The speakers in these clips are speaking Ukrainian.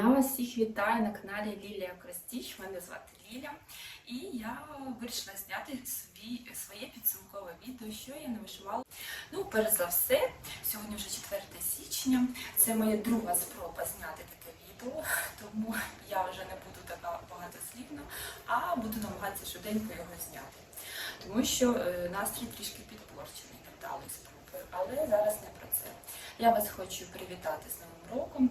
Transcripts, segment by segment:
Я вас всіх вітаю на каналі Лілія Кростіч. Мене звати Ліля. І я вирішила зняти свій, своє підсумкове відео, що я не вишивала. Ну, перш за все, сьогодні вже 4 січня. Це моя друга спроба зняти таке відео, тому я вже не буду така багатослівна, а буду намагатися швиденько його зняти. Тому що е, настрій трішки підпорчений невдалою спробою. Але зараз не про це. Я вас хочу привітати з Новим роком.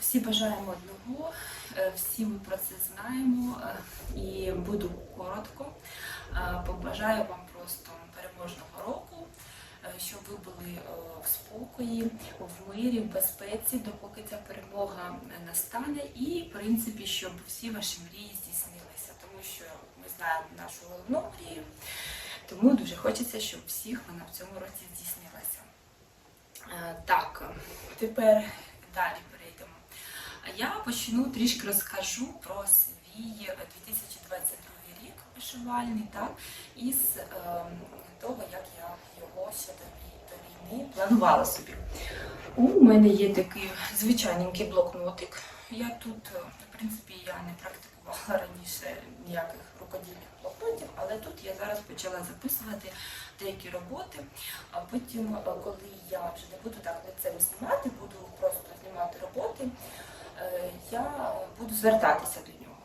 Всі бажаємо одного, е, всі ми про це знаємо е, і буду коротко. Е, Побажаю вам просто переможного року, щоб ви були в спокої, в мирі, в безпеці, допоки ця перемога настане, і в принципі, щоб всі ваші мрії здійснилися, тому що ми знаємо нашу головну мрію, тому дуже хочеться, щоб всіх вона в цьому році здійснилася. Так, тепер далі перейдемо. Я почну трішки розкажу про свій 2022 рік вишивальний, так, із е, того, як я його ще до, війни планувала собі. У мене є такий звичайненький блокнотик. Я тут, е, в принципі, я не практикувала раніше ніяких рукодільних блокнотів, але тут я зараз почала записувати деякі роботи. А потім, е, коли я вже не буду так лицем знімати, буду просто знімати роботи, е, я буду звертатися до нього.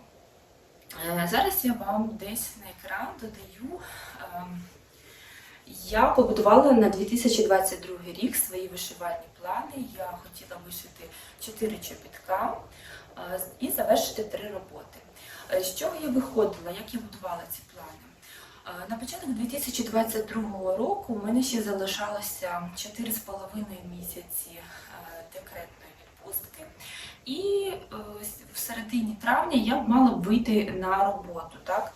Е, Зараз я вам десь на екран додаю. ем, Я побудувала на 2022 рік свої вишивальні плани. Я хотіла вишити 4 чобітка е, і завершити 3 роботи. Е, З чого я виходила, як я будувала ці плани? Е, На початок 2022 року у мене ще залишалося 4,5 місяці е, декретної відпустки. І е, в середині травня я б мала вийти на роботу. Так?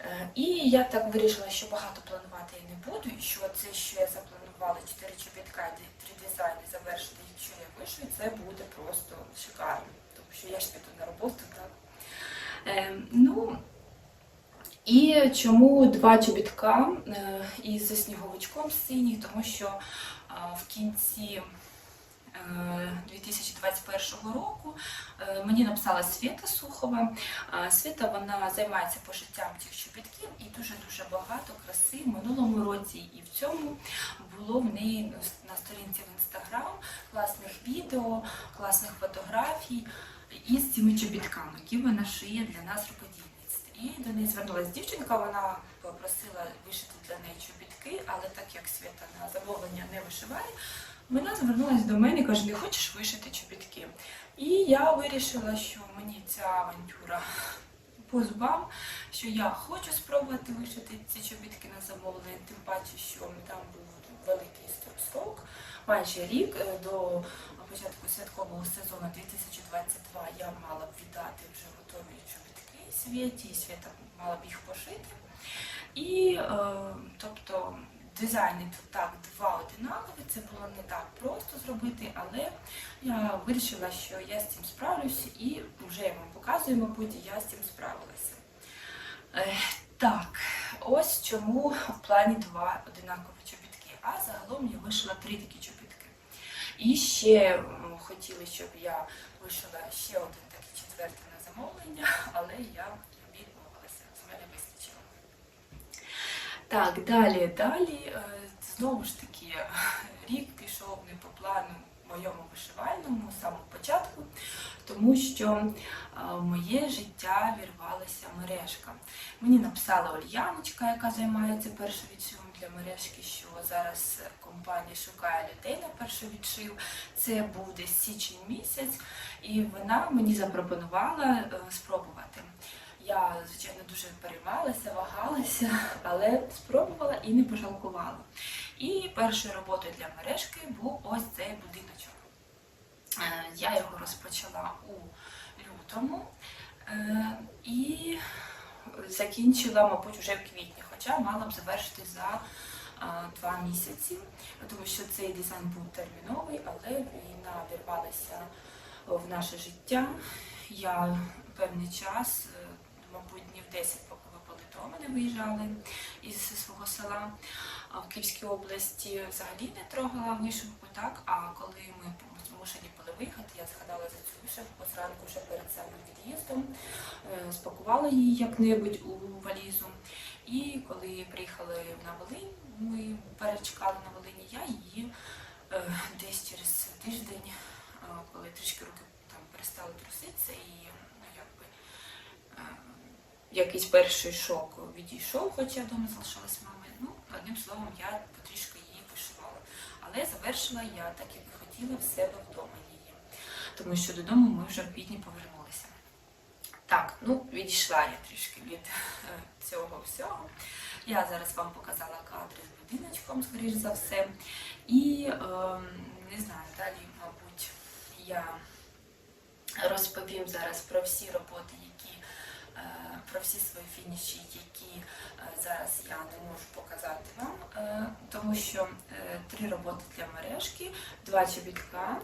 Е, І я так вирішила, що багато планувати я не буду, і що це, що я запланувала 4 чобітка і 3 дизайни завершити, якщо я вишию, це буде просто шикарно. Тому що я ж піду на роботу, так. Е, ну, і чому два чобітка е, із сніговичком синій, тому що в кінці 2021 року е, мені написала Свята Сухова. Е, Свята вона займається пошиттям цих чобітків і дуже-дуже багато краси в минулому році і в цьому було в неї на сторінці в інстаграм класних відео, класних фотографій із цими чобітками, які вона шиє для нас рукодільниць. І до неї звернулася дівчинка, вона попросила вишити для неї чобітки, але так як Свята на замовлення не вишиває, вона звернулася до мене і каже, не хочеш вишити чобітки. І я вирішила, що мені ця авантюра по зубам, що я хочу спробувати вишити ці чобітки на замовлення, тим паче, що там був великий строк, майже рік е, до початку святкового сезону 2022 я мала б віддати вже готові чобітки Світі, Свята мала б їх пошити. І е, тобто дизайни тут так два одинакові, це було не так просто зробити, але я вирішила, що я з цим справлюся і вже я вам показую, мабуть, я з цим справилася. Е, так, ось чому в плані два одинакові чобітки. А загалом я вишила три такі чобітки. І ще хотіли, щоб я вишила ще один такий четвертий на замовлення, але я відмовилася, з мене вистачило. Так, далі, далі. е, Знову ж таки, рік пішов не по плану моєму вишивальному з самого початку, тому що е, в моє життя вірвалася мережка. Мені написала Ольяночка, яка займається першовідшивом для мережки, що зараз компанія шукає людей на першовідшив. Це буде січень місяць, і вона мені запропонувала е, спробувати. Я, звичайно, дуже переймалася, вагалася, але спробувала і не пожалкувала. І першою роботою для мережки був ось цей будиночок. Е, Я його розпочала у лютому е, і закінчила, мабуть, вже в квітні, хоча мала б завершити за е, два місяці, тому що цей дизайн був терміновий, але війна вірвалася в наше життя. Я певний час, мабуть, днів 10, поки ви до мене виїжджали із свого села в Київській області, взагалі не трогала в вишивку, так? А коли ми змушені були виїхати. Я згадала за цю вишивку зранку вже перед самим від'їздом, е, спакувала її як-небудь у валізу. І коли приїхали на Волинь, ми перечекали на Волині, я її е, десь через тиждень, коли трішки руки там перестали труситися і Якийсь перший шок відійшов, хоча вдома залишилась з мамою. Ну, одним словом, я потрішки її вишивала. Але завершила я так, як хотіла в себе вдома її. Тому що додому ми вже в квітні повернулися. Так, ну відійшла я трішки від е, цього всього. Я зараз вам показала кадри з будиночком, скоріш за все. І е, не знаю, далі, мабуть, я розповім зараз про всі роботи, які про всі свої фініші, які е, зараз я не можу показати вам, е, тому що е, три роботи для мережки, два чобітка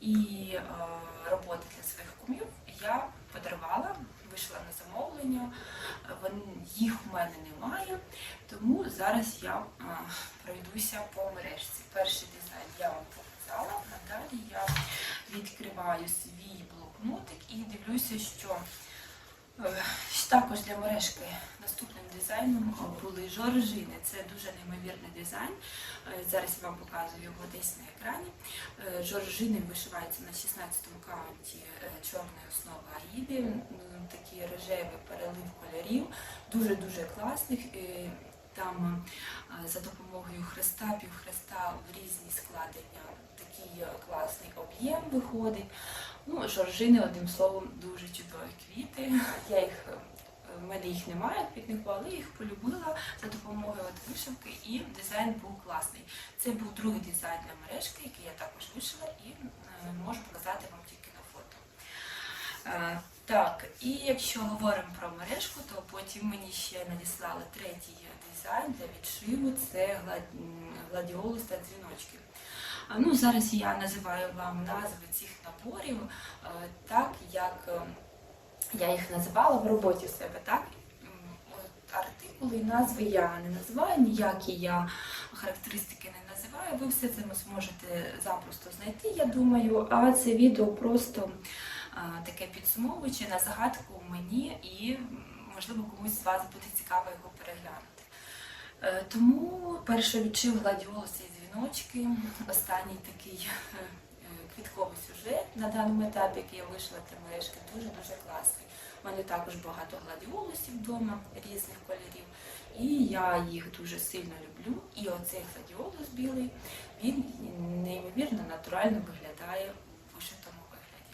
і е, роботи для своїх кумів я подарувала, вийшла на замовлення. Е, Їх у мене немає, тому зараз я е, пройдуся по мережці. Перший дизайн я вам показала, надалі я відкриваю свій блокнотик і дивлюся, що е, також для мережки наступним дизайном були жоржини. Це дуже неймовірний дизайн. Е, Зараз я вам показую його десь на екрані. Е, Жоржини вишиваються на 16-му каунті е, чорної основи аїди. Такий рожевий перелив кольорів, дуже-дуже класних. Е, Там е, за допомогою хреста, півхреста в різні складення такий е, класний об'єм виходить. Ну, жоржини, одним словом, дуже чудові квіти. Я їх, е, в мене їх немає квітних, але їх полюбила за допомогою от вишивки, і дизайн був класний. Це був другий дизайн для мережки, який я також вишила і е, можу показати вам тільки на фото. Так, і якщо говоримо про мережку, то потім мені ще надіслали третій дизайн для відшиву це гладіолус та дзвіночки. Ну, зараз я називаю вам назви цих наборів е, так, як е, я їх називала в роботі себе, так? Артикули назви я не називаю, ніякі я характеристики не називаю. Ви все це зможете запросто знайти, я думаю. А це відео просто таке підсумовуюче на загадку мені і, можливо, комусь з вас буде цікаво його переглянути. Е, Тому перше відчив гладіолуси і останній такий е, квітковий сюжет на даному етапі, який я вийшла для мережки, дуже-дуже класний. У мене також багато гладіолусів вдома різних кольорів, і я їх дуже сильно люблю. І оцей гладіолус білий, він неймовірно натурально виглядає у вишитому вигляді.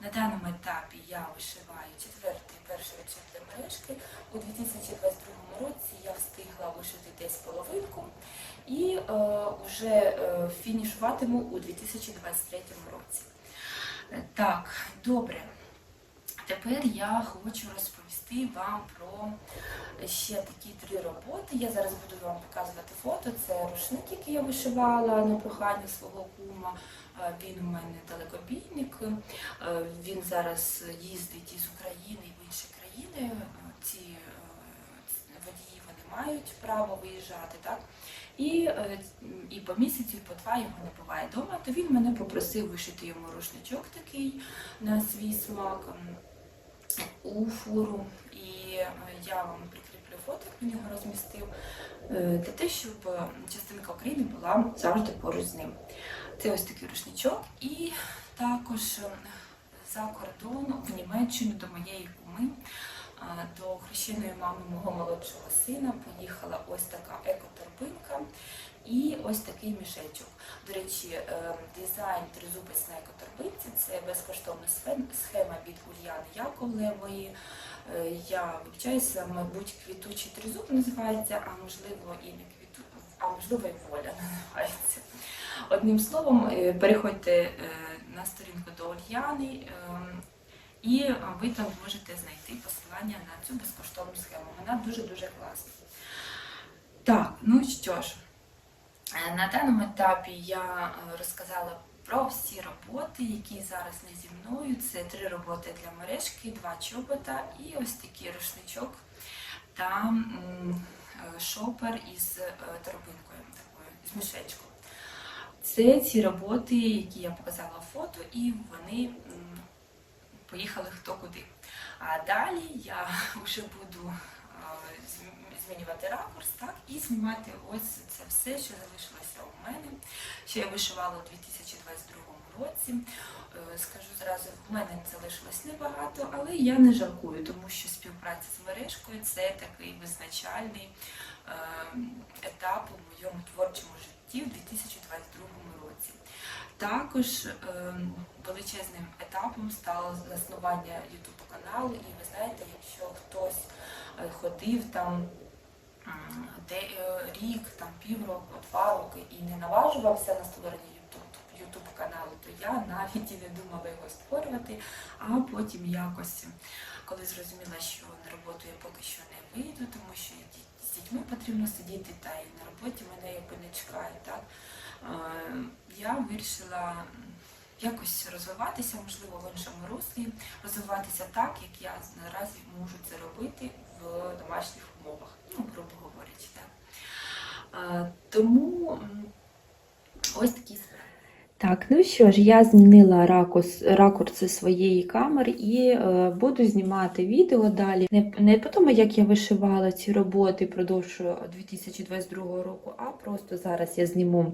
На даному етапі я вишиваю четвертий перший вечір для мережки. У 2022 році я встигла вишити десь половинку і е, вже е, фінішуватиму у 2023 році. Е, Так, добре. Тепер я хочу розповісти вам про ще такі три роботи. Я зараз буду вам показувати фото. Це рушник, який я вишивала на прохання свого кума. Е, Він у мене далекобійник. Е, Він зараз їздить із України і в інші країни. Е, Ці е, водії вони мають право виїжджати, так? І, е, і по місяцю, по два його не буває вдома, то він мене попросив вишити йому рушничок такий на свій смак у фуру. І е, я вам прикріплю фото, він його розмістив, е, для те, щоб частинка України була завжди поруч з ним. Це ось такий рушничок. І також за кордону в Німеччину до моєї куми. До хрещеної мами мого молодшого сина поїхала ось така екоторбинка і ось такий мішечок. До речі, е, дизайн тризубець на екоторбинці це безкоштовна схема від Ульяни Яковлевої. Е, Я вивчаюся, мабуть, квітучий тризуб називається, а можливо і не квіту, а можливо і воля називається. Одним словом, е, переходьте на сторінку до Ульяни. І ви там можете знайти посилання на цю безкоштовну схему. Вона дуже-дуже класна. Так, ну що ж, е, на даному етапі я е, розказала про всі роботи, які зараз не зі мною. Це три роботи для мережки, два чобота і ось такий рушничок та е, шопер із торбинкою такою, з мішечком. це ці роботи, які я показала фото, і вони поїхали хто куди. А далі я вже буду е, змінювати ракурс, так, і знімати ось це все, що залишилося у мене, що я вишивала у 2022 році. Е, Скажу зразу, в мене залишилось небагато, але я не жалкую, тому що співпраця з мережкою це такий визначальний е, етап у моєму творчому житті в 2022 році. Також е, величезним етапом стало заснування YouTube каналу, і ви знаєте, якщо хтось е, ходив там де, е, рік, там півроку, два роки і не наважувався на створення YouTube каналу, то я навіть і не думала його створювати. А потім якось, коли зрозуміла, що на роботу я поки що не вийду, тому що з дітьми потрібно сидіти, та і на роботі мене якби не чекає. Так? Е, Я вирішила якось розвиватися, можливо, в іншому руслі, розвиватися так, як я наразі можу це робити в домашніх умовах, ну, грубо говорячи, так. Е, Тому ось такі справи. Так, ну що ж, я змінила ракурс, ракурси своєї камери і е, буду знімати відео далі. Не, не по тому, як я вишивала ці роботи продовж 2022 року, а просто зараз я зніму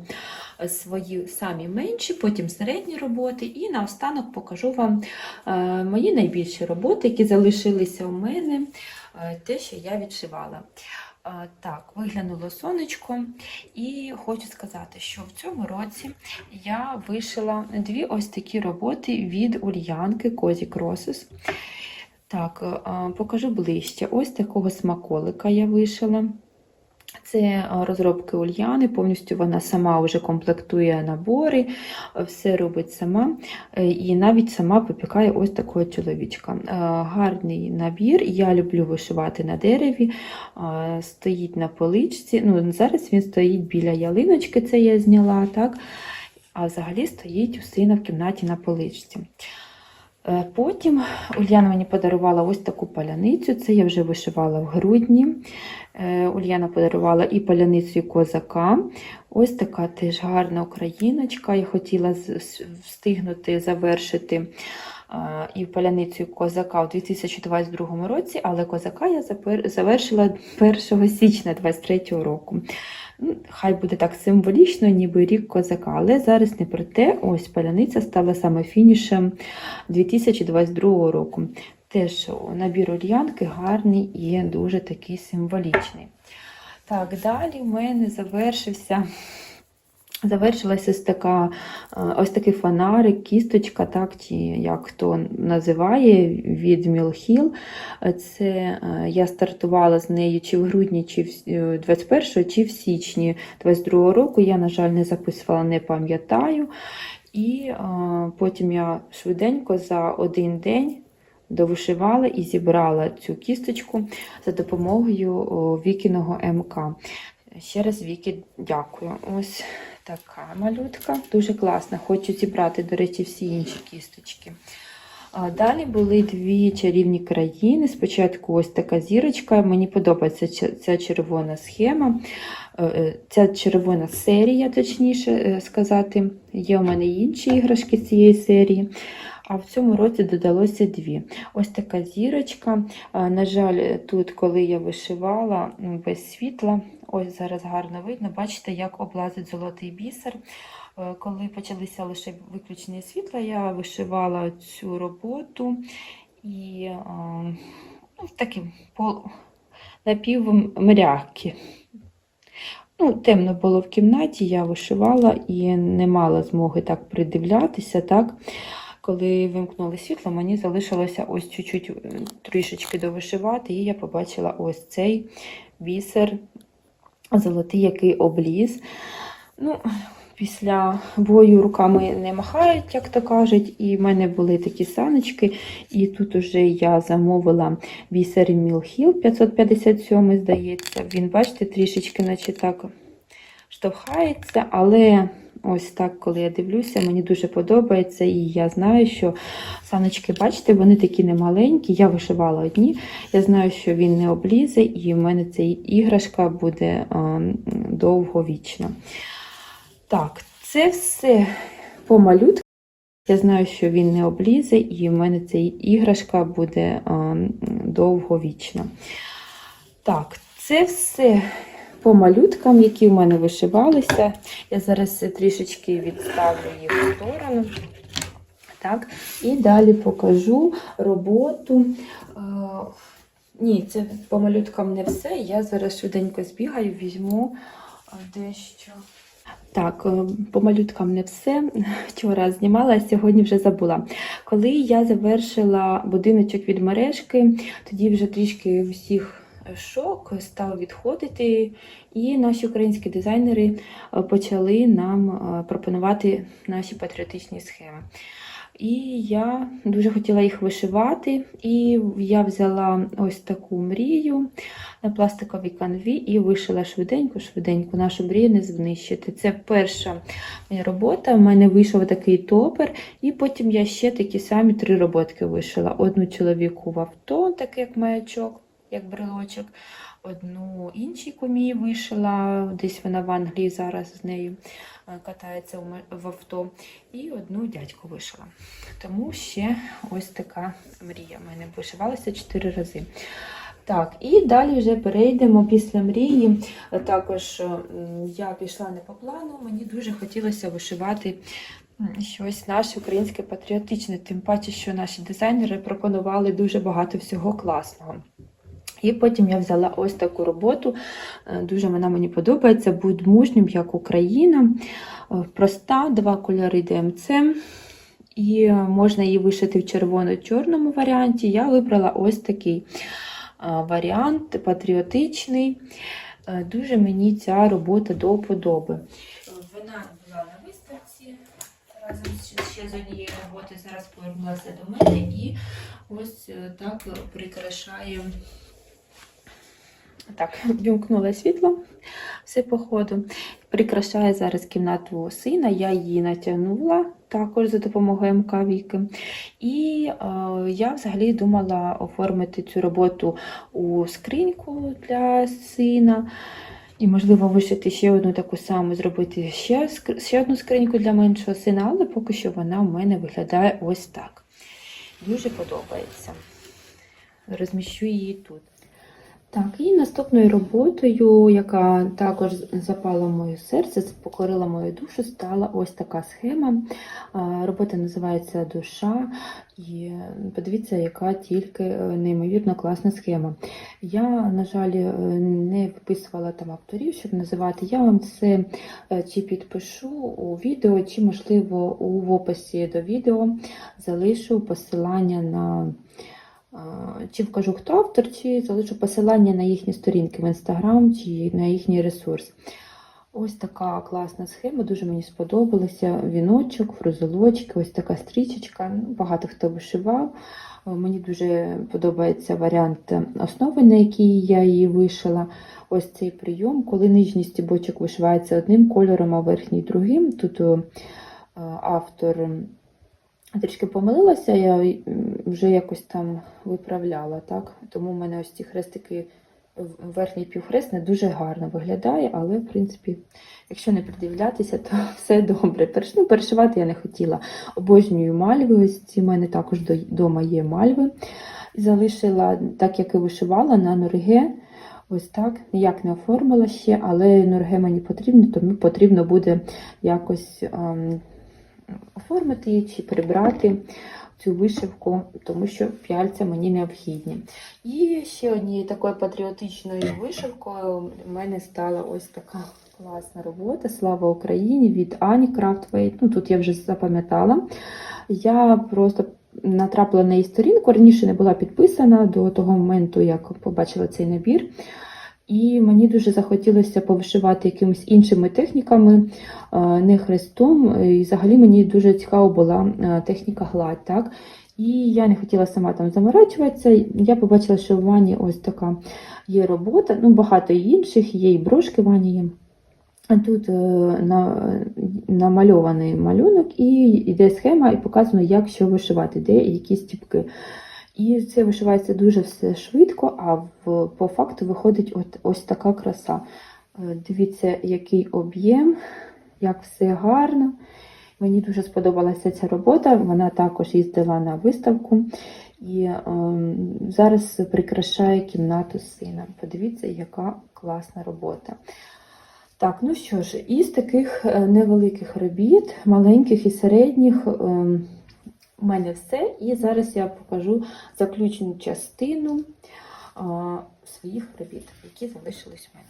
е, свої самі менші, потім середні роботи, і наостанок покажу вам е, мої найбільші роботи, які залишилися у мене, е, те, що я відшивала. Так, виглянуло сонечко, і хочу сказати, що в цьому році я вишила дві ось такі роботи від Ульянки Козі Кросес. Так, покажу ближче. Ось такого смаколика я вишила. Це е, розробки Ульяни, повністю вона сама вже комплектує набори, е, все робить сама е, і навіть сама попікає ось такого чоловічка. Гарний набір, я люблю вишивати на дереві, стоїть на поличці. Ну, зараз він стоїть біля ялиночки, це я зняла, так? а взагалі стоїть у сина в кімнаті на поличці. Е, Потім Ульяна мені подарувала ось таку паляницю, це я вже вишивала в грудні. Е, Ульяна подарувала і паляницю козака. Ось така теж гарна україночка. Я хотіла встигнути завершити е, і паляницю козака у 2022 році, але козака я завершила 1 січня 2023 року. Хай буде так символічно, ніби рік козака, але зараз не про те. Ось паляниця стала саме фінішем 2022 року. Теж набір Ульянки гарний і дуже такий символічний. Так, далі в мене завершився. Завершилася ось така, е, ось такий фонарик, кісточка, так, чи як хто називає, від Мілхіл. Це е, я стартувала з нею чи в грудні, чи в 21 чи в січні 22 року. Я, на жаль, не записувала, не пам'ятаю. І е, потім я швиденько за один день довишивала і зібрала цю кісточку за допомогою Вікіного МК. Ще раз Вікі дякую. Ось така малютка, дуже класна. Хочу зібрати, до речі, всі інші кісточки. Далі були дві чарівні країни. Спочатку ось така зірочка. Мені подобається ця- червона схема, Е, е, ця червона серія, точніше е, сказати. Є у мене інші іграшки цієї серії. А в цьому році додалося дві. Ось така зірочка. На жаль, тут, коли я вишивала без світла, ось зараз гарно видно, бачите, як облазить золотий бісер. Е, Коли почалися лише виключення світла, я вишивала цю роботу і а, ну, пол... напівмрякі. Ну, темно було в кімнаті, я вишивала і не мала змоги так придивлятися. так. Коли вимкнули світло, мені залишилося ось чуть-чуть е, трішечки довишивати, і я побачила ось цей бісер золотий, який обліз. Ну, після бою руками не махають, як то кажуть, і в мене були такі саночки. І тут уже я замовила бісер Мілхіл 557, здається. Він, бачите, трішечки, наче так штовхається, але ось так, коли я дивлюся, мені дуже подобається. І я знаю, що саночки, бачите, вони такі немаленькі. Я вишивала одні. Я знаю, що він не облізе, і в мене ця іграшка буде довговічна. Так, Це все по малюткам. Я знаю, що він не облізе, і в мене ця іграшка буде довговічна. Так, це все по малюткам, які в мене вишивалися. Я зараз трішечки відставлю їх в сторону. Так, і далі покажу роботу. Е, ні, це по малюткам не все. Я зараз швиденько збігаю, візьму е, дещо. Так, е, по малюткам не все. Вчора знімала, а сьогодні вже забула. Коли я завершила будиночок від мережки, тоді вже трішки всіх шок став відходити, і наші українські дизайнери е, почали нам е, пропонувати наші патріотичні схеми. І я дуже хотіла їх вишивати, і я взяла ось таку мрію на пластиковій канві і вишила швиденько-швиденько нашу мрію не знищити. Це перша моя робота. У мене вийшов такий топер, і потім я ще такі самі три роботки вишила. Одну чоловіку в авто, так як маячок, як брелочок. Одну іншій кумі вишила, десь вона в Англії зараз з нею е, катається в авто. І одну дядьку вишила. Тому ще ось така мрія. У мене вишивалася 4 рази. Так, і далі вже перейдемо після мрії. Е, Також я пішла не по плану, мені дуже хотілося вишивати щось наше українське патріотичне, тим паче, що наші дизайнери пропонували дуже багато всього класного. І потім я взяла ось таку роботу. Е, Дуже вона мені подобається. Будь мужнім, як Україна. Е, Проста, два кольори ДМЦ. І можна її вишити в червоно-чорному варіанті. Я вибрала ось такий е, варіант, патріотичний. Дуже мені ця робота до вподоби. Вона була на виставці разом ще з однією роботи. Зараз повернулася до мене і ось так прикрашає. Так, вімкнула світло все по ходу. Прикрашає зараз кімнату сина. Я її натягнула також за допомогою МК Віки. І е, я взагалі думала оформити цю роботу у скриньку для сина. І, можливо, вишити ще одну таку саму, зробити ще, ще одну скриньку для меншого сина, але поки що вона у мене виглядає ось так. Дуже подобається. Розміщу її тут. Так, і наступною роботою, яка також запала в моє серце, покорила мою душу, стала ось така схема. Робота називається Душа. І подивіться, яка тільки е, неймовірно класна схема. Я, на жаль, е, не виписувала там авторів, щоб називати. Я вам це е, чи підпишу у відео, чи, можливо, у описі до відео залишу посилання на. Чи вкажу, хто автор, чи залишу посилання на їхні сторінки в інстаграм чи на їхній ресурс. Ось така класна схема, дуже мені сподобалася. Віночок, фрузелочки, ось така стрічечка. Ну, Багато хто вишивав. Е, Мені дуже подобається варіант основи, на якій я її вишила. Ось цей прийом, коли нижній стібочок вишивається одним кольором, а верхній другим. Тут е, автор трішки помилилася, я вже якось там виправляла, так? Тому в мене ось ці хрестики, верхній півхрест не дуже гарно виглядає, але, в принципі, якщо не придивлятися, то все добре. Перш- ну, перешивати я не хотіла. Обожнюю мальви, ось ці в мене також вдома є мальви. Залишила, так як і вишивала, на норге. Ось так, ніяк не оформила ще, але норге мені потрібно, тому потрібно буде якось ем, оформити її чи прибрати цю вишивку, тому що п'яльця мені необхідні. І ще однією такою патріотичною вишивкою в мене стала ось така класна робота Слава Україні від Ані Крафтвейт. Ну, тут я вже запам'ятала. Я просто натрапила на її сторінку, раніше не була підписана до того моменту, як побачила цей набір. І мені дуже захотілося повишивати якимись іншими техніками, е, не хрестом. І взагалі мені дуже цікава була е, техніка гладь. Так? І я не хотіла сама там заморачуватися. Я побачила, що в Вані ось така є робота, ну багато інших, є і брошки в Вані є. Тут е, на, намальований малюнок, і йде схема, і показано, як що вишивати, де які стіпки. І це вишивається дуже все швидко, а в, по факту виходить от, ось така краса. Е, Дивіться, який об'єм, як все гарно. Мені дуже сподобалася ця робота. Вона також їздила на виставку і ем, зараз прикрашає кімнату сина. Подивіться, яка класна робота. Так, ну що ж, із таких е, невеликих робіт, маленьких і середніх, ем, у мене все. І зараз я покажу заключну частину а, своїх робіт, які залишились в мене.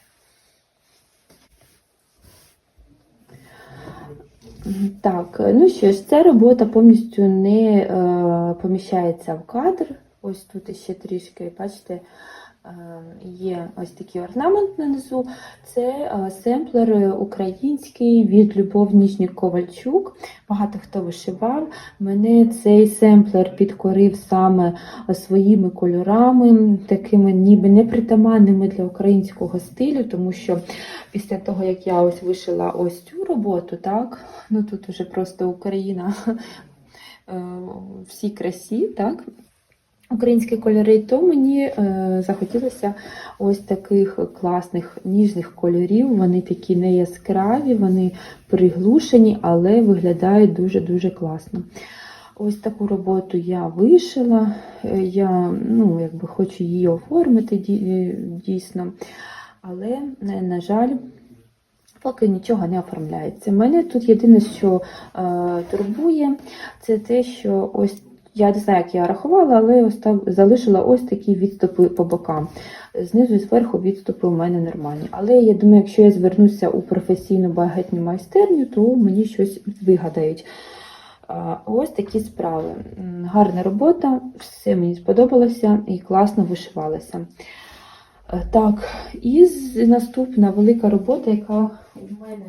Так, ну що ж, ця робота повністю не е, поміщається в кадр. Ось тут ще трішки, бачите, є ось такий орнамент нанизу. Це е, семплер український від Любов Ніжнік Ковальчук. Багато хто вишивав. Мене цей семплер підкорив саме своїми кольорами, такими ніби непритаманними для українського стилю, тому що після того, як я ось вишила ось цю роботу, так, ну тут уже просто Україна е, всій красі, так, українські кольори, то мені е, захотілося ось таких класних ніжних кольорів. Вони такі не яскраві, вони приглушені, але виглядають дуже-дуже класно. Ось таку роботу я вишила. Е, Я ну, якби хочу її оформити дійсно. Але, е, на жаль, поки нічого не оформляється. Мене тут єдине, що е, турбує, це те, що ось я не знаю, як я рахувала, але залишила ось такі відступи по бокам. Знизу і зверху відступи у мене нормальні. Але я думаю, якщо я звернуся у професійну багатню майстерню, то мені щось вигадають. Ось такі справи. Гарна робота, все мені сподобалося і класно вишивалася. Е, Так, і наступна велика робота, яка у мене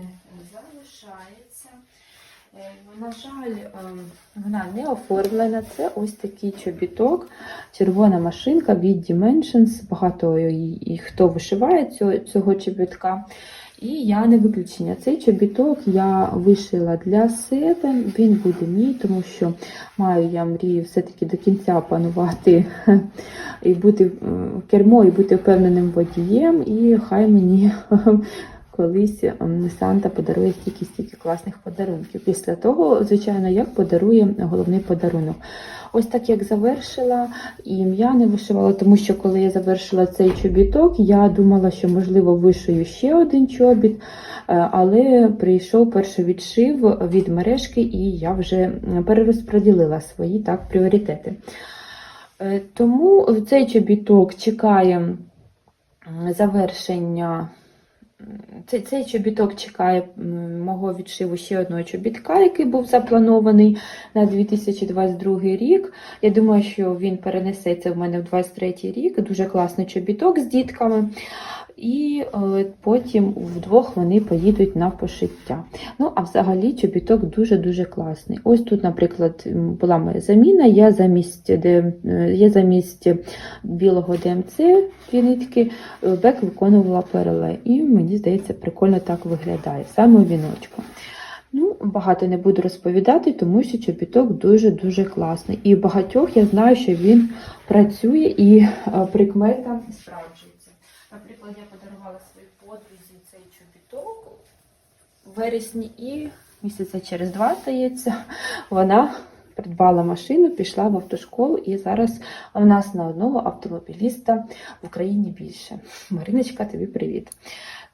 На жаль, ем, вона не оформлена. Це ось такий чобіток, червона машинка від Dimensions. Багато і, хто вишиває цього, цього чобітка. І я не виключення. Цей чобіток я вишила для себе. Він буде мій, тому що маю я мрію все-таки до кінця опанувати і бути кермо, і бути впевненим водієм. І хай мені колись ем, Санта подарує стільки стільки класних подарунків. Після того, звичайно, як подарує головний подарунок. Ось так як завершила, ім'я не вишивала, тому що коли я завершила цей чобіток, я думала, що можливо вишию ще один чобіт, е, але прийшов перший відшив від мережки, і я вже перерозподілила свої так пріоритети. Е, Тому цей чобіток чекає завершення. Цей, цей чобіток чекає мого відшиву ще одного чобітка, який був запланований на 2022 рік. Я думаю, що він перенесеться в мене в 2023 рік. Дуже класний чобіток з дітками. І е, потім вдвох вони поїдуть на пошиття. Ну, а взагалі чобіток дуже-дуже класний. Ось тут, наприклад, була моя заміна. Я замість, де, я замість білого ДМЦ нитки е, бек виконувала переле. І мені здається, прикольно так виглядає, саме віночку. Ну, багато не буду розповідати, тому що чобіток дуже-дуже класний. І багатьох я знаю, що він працює і е, прикмета справджується. Наприклад, я подарувала своїй подрузі цей чобіток у вересні і місяця через два, здається, вона придбала машину, пішла в автошколу, і зараз у нас на одного автомобіліста в Україні більше. Мариночка, тобі привіт.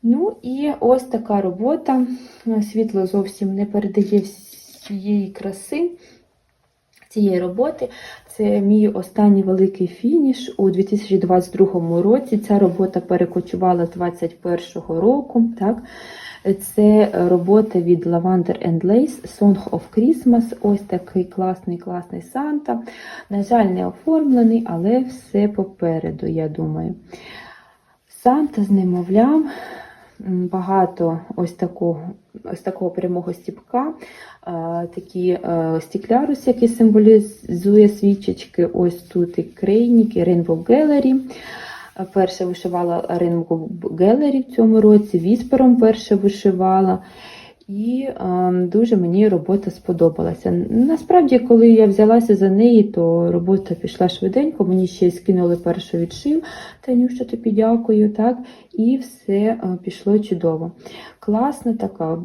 Ну і ось така робота. Світло зовсім не передає всієї краси цієї роботи. Це мій останній великий фініш у 2022 році. Ця робота перекочувала з 2021 року. Так? Це робота від Lavender and Lace Song of Christmas. Ось такий класний класний Санта. На жаль, не оформлений, але все попереду, я думаю. Санта з немовлям. Багато ось такого, ось такого прямого стіпка, такі е, стіклярус, який символізує свічечки. Ось тут і крейник, і Rainbow Gallery. Е, Перше вишивала Rainbow Gallery в цьому році, віспером перше вишивала. І е, дуже мені робота сподобалася. Насправді, коли я взялася за неї, то робота пішла швиденько. Мені ще скинули перший відшив. Танюша, тобі дякую. Так? І все е, пішло чудово. Класна така,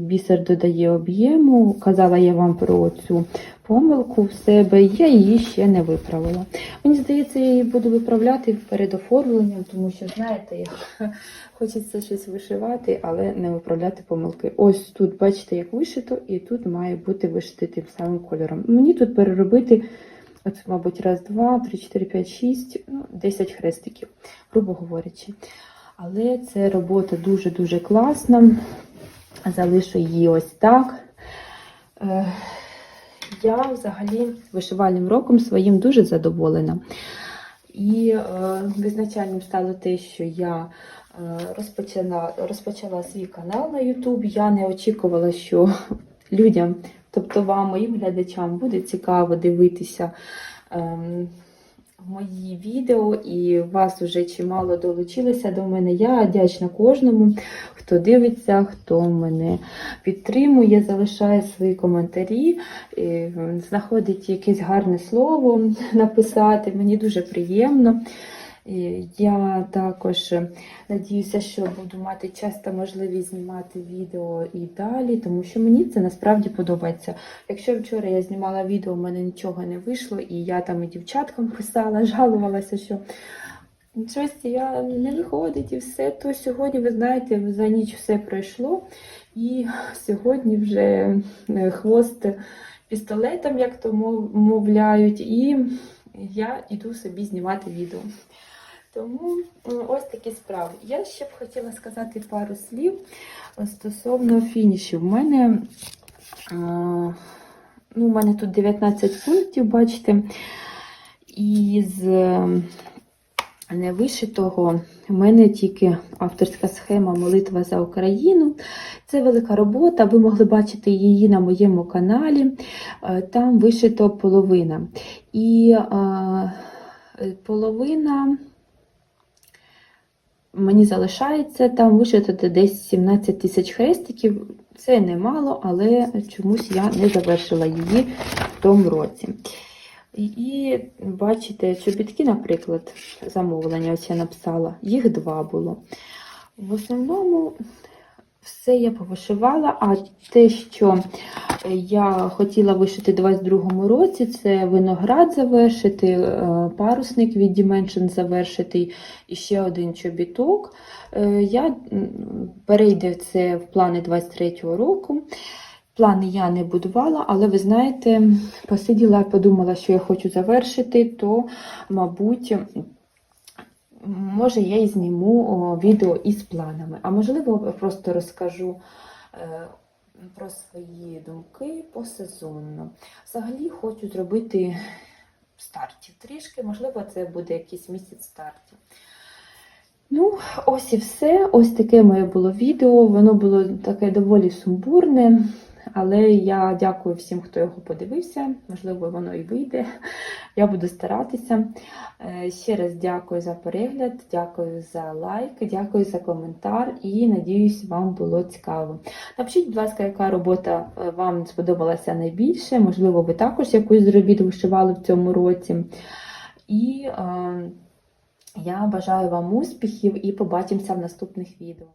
бісер додає об'єму. Казала я вам про цю помилку в себе, я її ще не виправила. Мені здається, я її буду виправляти перед оформленням, тому що, знаєте, як хочеться щось вишивати, але не виправляти помилки. Ось тут, бачите, як вишито, і тут має бути вишити тим самим кольором. Мені тут переробити, от, мабуть, раз, два, три, чотири, п'ять, шість, ну, 10 хрестиків, грубо говорячи. Але це робота дуже-дуже класна. Залишу її ось так. Е, Я взагалі вишивальним роком своїм дуже задоволена. І е, визначальним стало те, що я е, розпочала, розпочала свій канал на YouTube. Я не очікувала, що людям, тобто вам, моїм глядачам, буде цікаво дивитися ем, мої відео, і вас вже чимало долучилося до мене. Я вдячна кожному, хто дивиться, хто мене підтримує, залишає свої коментарі, е, знаходить якесь гарне слово написати. Мені дуже приємно. Я також надіюся, що буду мати часто можливість знімати відео і далі, тому що мені це насправді подобається. Якщо вчора я знімала відео, у мене нічого не вийшло, і я там і дівчаткам писала, жалувалася, що щось я не виходить і все, то сьогодні, ви знаєте, за ніч все пройшло, і сьогодні вже е, хвост пістолетом, як то мовляють, і я йду собі знімати відео. Тому ось такі справи. Я ще б хотіла сказати пару слів е, стосовно фінішів. У мене, ну, у мене тут 19 пунктів, бачите, із е, невишитого у мене тільки авторська схема Молитва за Україну. Це велика робота. Ви могли бачити її на моєму каналі. Е, Там вишито половина. І е, половина мені залишається там вишити десь 17 тисяч хрестиків. Це немало, але чомусь я не завершила її в тому році. І бачите, чобітки, наприклад, замовлення, ось я написала, їх два було. В основному все я повишивала, а те, що я хотіла вишити у 22-му році, це виноград завершити, е, парусник від Dimension завершити і ще один чобіток. Е, Я перейде це в плани 23-го року. Плани я не будувала, але ви знаєте, посиділа і подумала, що я хочу завершити, то, мабуть, може, я і зніму відео із планами. А можливо, просто розкажу е, про свої думки посезонно. Взагалі хочу зробити стартів трішки, можливо, це буде якийсь місяць стартів. Ну, ось і все. Ось таке моє було відео. Воно було таке доволі сумбурне, але я дякую всім, хто його подивився. Можливо, воно і вийде. Я буду старатися. Е, Ще раз дякую за перегляд, дякую за лайк, дякую за коментар і надіюсь, вам було цікаво. Напишіть, будь ласка, яка робота е, вам сподобалася найбільше. Можливо, ви також якусь з робіт вишивали в цьому році. І е, я бажаю вам успіхів і побачимося в наступних відео.